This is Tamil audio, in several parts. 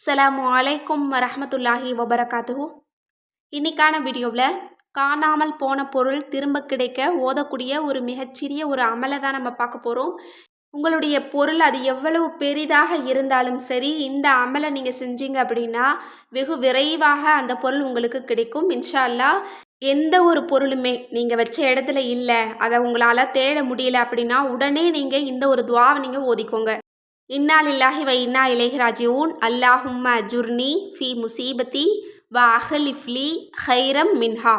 அஸ்ஸலாமு அலைக்கும் வரமத்துல்லாஹி வபரகாத்துஹு. இன்னைக்கான வீடியோவில் காணாமல் போன பொருள் திரும்ப கிடைக்க ஓதக்கூடிய ஒரு மிகச்சிறிய ஒரு அமலை தான் நம்ம பார்க்க போகிறோம் உங்களுடைய பொருள் அது எவ்வளவு பெரிதாக இருந்தாலும் சரி இந்த அமலை நீங்கள் செஞ்சீங்க அப்படின்னா வெகு விரைவாக அந்த பொருள் உங்களுக்கு கிடைக்கும். இன்ஷா எந்த ஒரு பொருளுமே நீங்கள் வச்ச இடத்துல இல்லை அதை உங்களால் தேட முடியல அப்படின்னா உடனே நீங்கள் இந்த ஒரு துவாவை நீங்கள் ஓதிக்கோங்க. இன்னா லில்லாஹி வ இன்னா இலைஹி ராஜிஊன். அல்லாஹும்ம அஜுர்னி ஃபி முசீபத்தி வ அஹலிஃப்லி ஹைரம் மின்ஹா.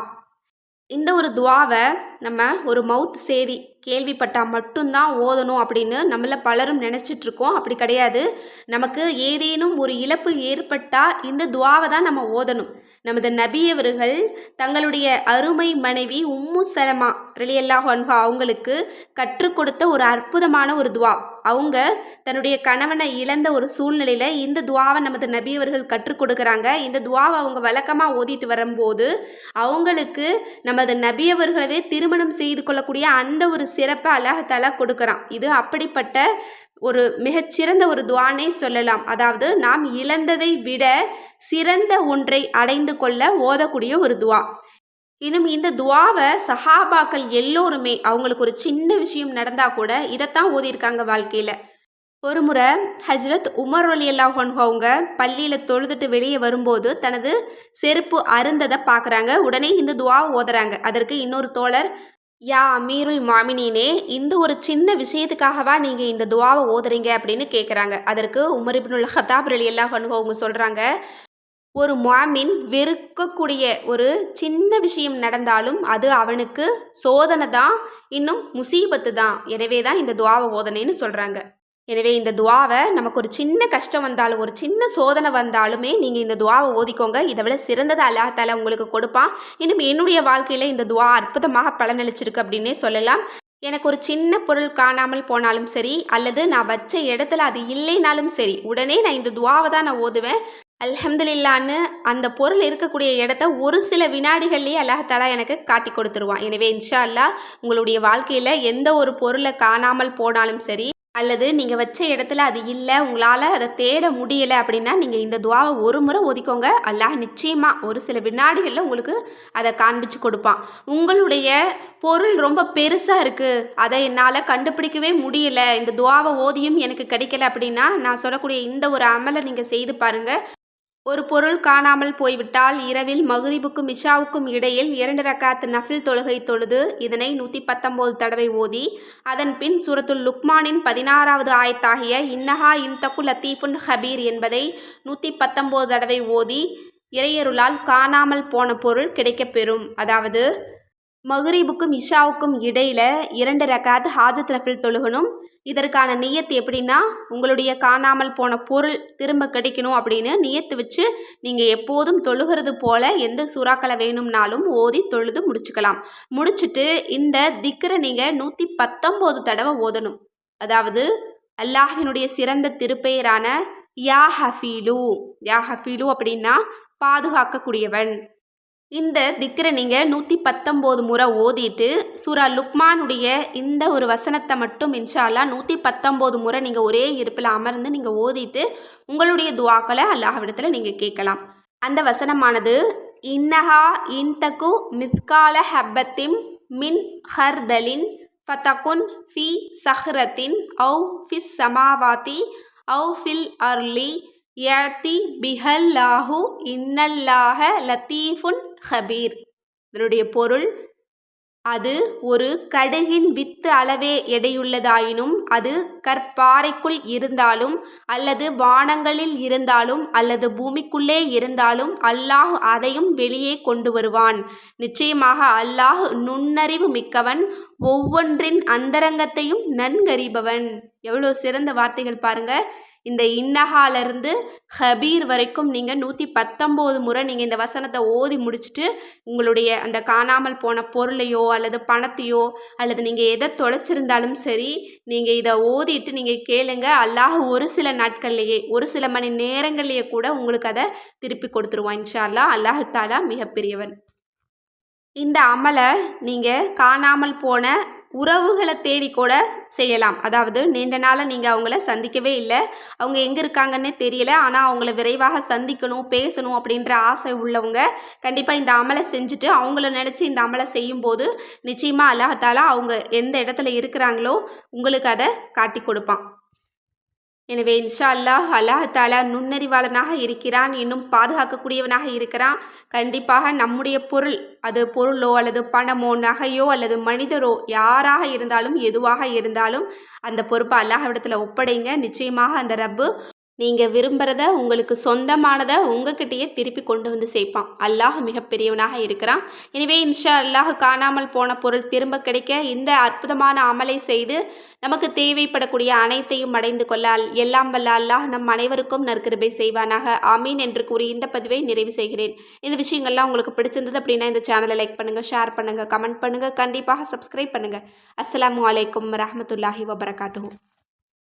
இந்த ஒரு துவாவை நம்ம ஒரு மவுத் சேதி கேள்விப்பட்டால் மட்டும்தான் ஓதணும் அப்படின்னு நம்மள பலரும் நினச்சிட்ருக்கோம். அப்படி கிடையாது. நமக்கு ஏதேனும் ஒரு இழப்பு ஏற்பட்டால் இந்த துவாவை தான் நம்ம ஓதணும். நமது நபியவர்கள் தங்களுடைய அருமை மனைவி உம்மு சலமா ரலியல்லாஹு அன்ஹா அவங்களுக்கு கற்றுக் கொடுத்த ஒரு அற்புதமான ஒரு துவா. அவங்க தன்னுடைய கணவனை இழந்த ஒரு சூழ்நிலையில் இந்த துவாவை நமது நபியவர்கள் கற்றுக் கொடுக்குறாங்க. இந்த துவாவை அவங்க வழக்கமாக ஓதிட்டு வரும்போது அவங்களுக்கு நமது நபியவர்களவே திருமணம் செய்து கொள்ளக்கூடிய அந்த ஒரு சிறப்பை அழகத்தால கொடுக்குறான். இது அப்படிப்பட்ட ஒரு மிகச்சிறந்த ஒரு துவானே சொல்லலாம். அதாவது நாம் இழந்ததை விட சிறந்த ஒன்றை அடைந்து கொள்ள ஓதக்கூடிய ஒரு துவா. இன்னும் இந்த துவாவை சஹாபாக்கள் எல்லோருமே அவங்களுக்கு ஒரு சின்ன விஷயம் நடந்தால் கூட இதைத்தான் ஓதியிருக்காங்க வாழ்க்கையில். ஒரு முறை ஹஜ்ரத் உமர் அலி அல்லாஹ் அவங்க பள்ளியில் தொழுதுட்டு வெளியே வரும்போது தனது செருப்பு அருந்ததை பார்க்குறாங்க. உடனே இந்த துவாவை ஓதுறாங்க. அதற்கு இன்னொரு தோழர் யா அமீருல் மாமினினே இந்த ஒரு சின்ன விஷயத்துக்காகவா நீங்கள் இந்த துவாவை ஓதுறீங்க? அப்படின்னு கேட்குறாங்க அதற்கு உமர் இப்னுல் ஹதாப் அலி அல்லாஹ் அவங்க சொல்கிறாங்க ஒரு மாமின் வெறுக்கக்கூடிய ஒரு சின்ன விஷயம் நடந்தாலும் அது அவனுக்கு சோதனை தான் இன்னும் முசீபத்து தான். எனவே தான் இந்த துவாவை ஓதனைன்னு சொல்கிறாங்க எனவே இந்த துவாவை நமக்கு ஒரு சின்ன கஷ்டம் வந்தாலும் ஒரு சின்ன சோதனை வந்தாலுமே நீங்கள் இந்த துவாவை ஓதிக்கோங்க. இதை விட சிறந்ததை அல்லாஹால உங்களுக்கு கொடுப்பான். இன்னும் என்னுடைய வாழ்க்கையில் இந்த துவா அற்புதமாக பலனளிச்சிருக்கு அப்படின்னே சொல்லலாம். எனக்கு ஒரு சின்ன பொருள் காணாமல் போனாலும் சரி அல்லது நான் வச்ச இடத்துல அது இல்லைனாலும் சரி உடனே நான் இந்த துவாவை தான் நான் ஓதுவேன். அல்ஹம்துலில்லான்னு அந்த பொருள் இருக்கக்கூடிய இடத்த ஒரு சில வினாடிகள்லேயே அல்லாஹாலா எனக்கு காட்டி கொடுத்துருவான். எனவே இன்ஷா அல்லா உங்களுடைய வாழ்க்கையில் எந்த ஒரு பொருளை காணாமல் போனாலும் சரி அல்லது நீங்கள் வச்ச இடத்துல அது இல்லை உங்களால் அதை தேட முடியலை அப்படின்னா நீங்கள் இந்த துவாவை ஒரு முறை ஒதுக்கோங்க அல்லாஹ் நிச்சயமாக ஒரு சில வினாடிகளில் உங்களுக்கு அதை காண்பிச்சு கொடுப்பான். உங்களுடைய பொருள் ரொம்ப பெருசாக இருக்குது அதை என்னால் கண்டுபிடிக்கவே முடியல. இந்த துவாவை ஓதியும் எனக்கு கிடைக்கல அப்படின்னா நான் சொல்லக்கூடிய இந்த ஒரு அமலை நீங்கள் செய்து பாருங்கள் ஒரு பொருள் காணாமல் போய்விட்டால் இரவில் மகுரிபுக்கும் இஷாவுக்கும் இடையில் இரண்டு ரக்காத் நஃபில் தொழுகை தொழுது இதனை நூற்றி பத்தொம்போது தடவை ஓதி அதன் பின் சூரத்துல் லுக்மானின் பதினாறாவது ஆயத்தாகிய இன்னஹா இன்தகு லத்தீஃபுன் ஹபீர் என்பதை நூற்றி பத்தொம்போது தடவை ஓதி இறையருளால் காணாமல் போன பொருள் கிடைக்கப்பெறும் அதாவது மகுரீபுக்கும் இஷாவுக்கும் இடையில் இரண்டு ரக்காத் ஹாஜத் ரஃபில் தொழுகணும். இதற்கான நியத்து எப்படின்னா உங்களுடைய காணாமல் போன பொருள் திரும்ப கிடைக்கணும் அப்படின்னு நியத்து வச்சு நீங்கள் எப்போதும் தொழுகிறது போல் எந்த சுறாக்களை வேணும்னாலும் ஓதி தொழுது முடிச்சுக்கலாம். முடிச்சுட்டு இந்த திக்கரை நீங்கள் நூற்றி பத்தொம்போது தடவை ஓதணும். அதாவது அல்லாஹினுடைய சிறந்த திருப்பெயரான யா ஹஃபீலு. யா ஹஃபீலு அப்படின்னா பாதுகாக்கக்கூடியவன். இந்த திக்கரை நீங்கள் நூற்றி பத்தொம்போது முறை ஓதிட்டு சூரா லுக்மானுடைய இந்த ஒரு வசனத்தை மட்டும் இன்ஷால்லா நூற்றி பத்தொம்போது முறை நீங்கள் ஒரே இருப்பில் அமர்ந்து நீங்கள் ஓதிட்டு உங்களுடைய துவாக்களை அல்லாஹ்விடத்தில் நீங்கள் கேட்கலாம். அந்த வசனமானது இன்னஹா இன்தகு மிஸ்கால ஹப்பத்திம் மின் ஹர்தலின் ஃபதகுன் ஃபி சஹ்ரத்தின் ஔ ஃபிஸ் சமாவாத்தி ஔ ஃபில் அர்லி யத்தி பிஹல்லாஹு இன்னல்லாஹ லத்தீஃபுன் ஹபீர். இதனுடைய பொருள் அது ஒரு கடுகின் வித்து அளவே எடையுள்ளதாயினும் அது கற்பாறைக்குள் இருந்தாலும் அல்லது வானங்களில் இருந்தாலும் அல்லது பூமிக்குள்ளே இருந்தாலும் அல்லாஹ் அதையும் வெளியே கொண்டு வருவான். நிச்சயமாக அல்லாஹ் நுண்ணறிவு மிக்கவன் ஒவ்வொன்றின் அந்தரங்கத்தையும் நன்கறிபவன். எவ்வளோ சிறந்த வார்த்தைகள் பாருங்க. இந்த இன்னஹாலருந்து ஹபீர் வரைக்கும் நீங்கள் நூற்றி பத்தொம்போது முறை நீங்கள் இந்த வசனத்தை ஓதி முடிச்சுட்டு உங்களுடைய அந்த காணாமல் போன பொருளையோ அல்லது பணத்தையோ அல்லது நீங்கள் எதை தொலைச்சிருந்தாலும் சரி நீங்கள் இதை ஓதிட்டு நீங்கள் கேளுங்க. அல்லாஹ் ஒரு சில நாட்கள்லேயே ஒரு சில மணி நேரங்கள்லேயே கூட உங்களுக்கு அதை திருப்பி கொடுத்துருவான் இன்ஷா அல்லா அல்லாஹாலா மிகப்பெரியவன். இந்த அமலை நீங்கள் காணாமல் போன உறவுகளை தேடி கூட செய்யலாம். அதாவது நீண்ட நாளாக நீங்கள் அவங்கள சந்திக்கவே இல்லை. அவங்க எங்கே இருக்காங்கன்னே தெரியல. ஆனால் அவங்கள விரைவாக சந்திக்கணும் பேசணும் அப்படின்ற ஆசை உள்ளவங்க கண்டிப்பாக இந்த அமலை செஞ்சுட்டு அவங்கள நினச்சி இந்த அமலை செய்யும்போது நிச்சயமாக அல்லாஹாலா அவங்க எந்த இடத்துல இருக்கிறாங்களோ உங்களுக்கு அதை காட்டி கொடுப்பான். எனவே இன்ஷா அல்லாஹ் அல்லாஹ் தாலா நுண்ணறிவாளனாக இருக்கிறான் இன்னும் பாதுகாக்கக்கூடியவனாக இருக்கிறான். கண்டிப்பாக நம்முடைய பொருள் அது பொருளோ அல்லது பணமோ நகையோ அல்லது மனிதரோ யாராக இருந்தாலும் எதுவாக இருந்தாலும் அந்த பொறுப்பை அல்லாஹ்விடத்தில் ஒப்படைங்க. நிச்சயமாக அந்த ரப்பு நீங்கள் விரும்புகிறத உங்களுக்கு சொந்தமானதை உங்ககிட்டயே திருப்பி கொண்டு வந்து சேர்ப்பான். அல்லாஹ் மிகப்பெரியவனாக இருக்கிறான். எனவே இன்ஷா அல்லாஹ் காணாமல் போன பொருள் திரும்ப கிடைக்க இந்த அற்புதமான அமலை செய்து நமக்கு தேவைப்படக்கூடிய அனைத்தையும் அடைந்து கொள்ளால் எல்லாம் வல்ல அல்லாஹ் நம் அனைவருக்கும் நற்கிருபை செய்வானாக. ஆமீன் என்று கூறி இந்த பதிவை நிறைவு செய்கிறேன். இந்த விஷயங்கள்லாம் உங்களுக்கு பிடிச்சிருந்தது அப்படின்னா இந்த சேனலை லைக் பண்ணுங்கள் ஷேர் பண்ணுங்கள் கமெண்ட் பண்ணுங்கள் கண்டிப்பாக சப்ஸ்கிரைப் பண்ணுங்கள் அஸ்லாம் அலைக்கும் வரஹ்மத்துல்லாஹி வபரகாத்து